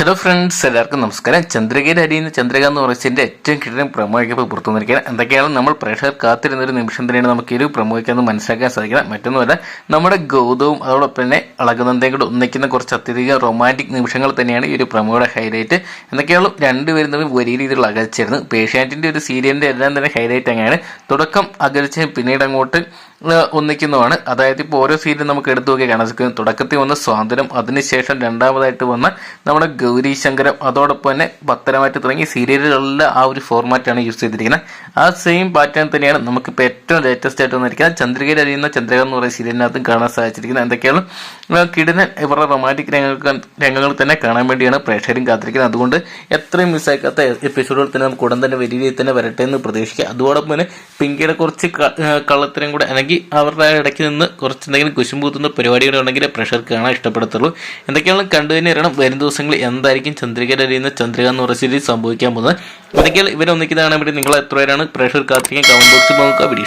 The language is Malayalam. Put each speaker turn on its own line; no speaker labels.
ഹലോ ഫ്രണ്ട്സ് എല്ലാവർക്കും നമസ്കാരം. ചന്ദ്രകേര അരിയുന്ന ചന്ദ്രക എന്ന് പറയുന്നതിന്റെ ഏറ്റവും കിട്ടുന്ന പ്രമോയ്ക്ക് ഇപ്പോൾ പുറത്തു വന്നിരിക്കുകയാണ് എന്തൊക്കെയാണ് നമ്മൾ പ്രേക്ഷകർ കാത്തിരുന്ന ഒരു നിമിഷം തന്നെയാണ് നമുക്ക് ഈ ഒരു പ്രമോയ്ക്ക് ഒന്ന് മനസ്സിലാക്കാൻ സാധിക്കുന്നത്. മറ്റൊന്നുമല്ല നമ്മുടെ ഗൗതവും അതോടൊപ്പം തന്നെ അളകുനന്ദയും കൂടെ ഒന്നിക്കുന്ന കുറച്ച് അത്യധികം റൊമാന്റിക് നിമിഷങ്ങൾ തന്നെയാണ് ഈ ഒരു പ്രമോയുടെ ഹൈലൈറ്റ് എന്തൊക്കെയാണ് രണ്ടുപേരും തമ്മിൽ വലിയ രീതിയിലുള്ള അകൽച്ചായിരുന്നു പേഷ്യാറ്റിന്റെ ഒരു സീരിയലിന്റെ എല്ലാം തന്നെ ഹൈലൈറ്റ് അങ്ങനെയാണ്. തുടക്കം അകൽച്ച പിന്നീട് അങ്ങോട്ട് ഒന്നിക്കുന്നതാണ് അതായത് ഇപ്പോൾ ഓരോ സീരിയലും നമുക്ക് എടുത്തു നോക്കി കാണാൻ സാധിക്കും. തുടക്കത്തിൽ വന്ന സ്വാതന്ത്ര്യം അതിനുശേഷം രണ്ടാമതായിട്ട് വന്ന നമ്മുടെ ഗൗരി ശങ്കരം അതോടൊപ്പം തന്നെ ഭക്തരമായിട്ട് തുടങ്ങിയ സീരിയലുകളിലെ ആ ഒരു ഫോർമാറ്റാണ് യൂസ് ചെയ്തിരിക്കുന്നത്. ആ സെയിം പാറ്റേൺ തന്നെയാണ് നമുക്കിപ്പോൾ ഏറ്റവും ലേറ്റസ്റ്റ് ആയിട്ട് വന്നിരിക്കുന്നത് ചന്ദ്രികയിൽ അറിയുന്ന ചന്ദ്രിക എന്ന് പറയുന്ന സീരിയലിനകത്തും കാണാൻ സാധിച്ചിരിക്കുന്നത്. എന്തൊക്കെയാണ്? ഏഹ് കിടിലൻ ഇവരുടെ റൊമാന്റിക് രംഗങ്ങൾ രംഗങ്ങൾ തന്നെ കാണാൻ വേണ്ടിയാണ് പ്രേക്ഷകരും കാത്തിരിക്കുന്നത്. അതുകൊണ്ട് എത്രയും മിസ്സാക്കാത്ത എപ്പിസോഡുകൾ തന്നെ നമുക്ക് ഉടൻ തന്നെ വലിയ രീതിയിൽ തന്നെ വരട്ടെ എന്ന് പ്രതീക്ഷിക്കുക അതോടൊപ്പം തന്നെ പിങ്കിയുടെ കുറച്ച് കള്ളത്തരം കൂടെ അല്ലെങ്കിൽ അവരുടെ ഇടയ്ക്ക് നിന്ന് കുറച്ച് എന്തെങ്കിലും കുശുമ്പൂത്തുന്ന പരിപാടികൾ ഉണ്ടെങ്കിൽ പ്രേക്ഷകർക്ക് കാണാൻ ഇഷ്ടപ്പെടത്തുള്ളൂ. എന്തൊക്കെയാണ് കണ്ടു തന്നെ അറിയണം. വരും ദിവസങ്ങളിൽ എന്തായിരിക്കും ചന്ദ്രികയിൽ അറിയുന്ന ചന്ദ്രിക എന്ന് പറയുന്ന സീരീസ് സംഭവിക്കാൻ പോകുന്നത്? എന്തൊക്കെയാണ്? ഇവരെ ഒന്നിക്കുന്നതാണ് വേണ്ടി നിങ്ങൾ എത്ര പേരാണ് പ്രേക്ഷകർ കാത്തിരിക്കാൻ കമന്റ് ബോക്സിൽ നോക്കുക. വീഡിയോ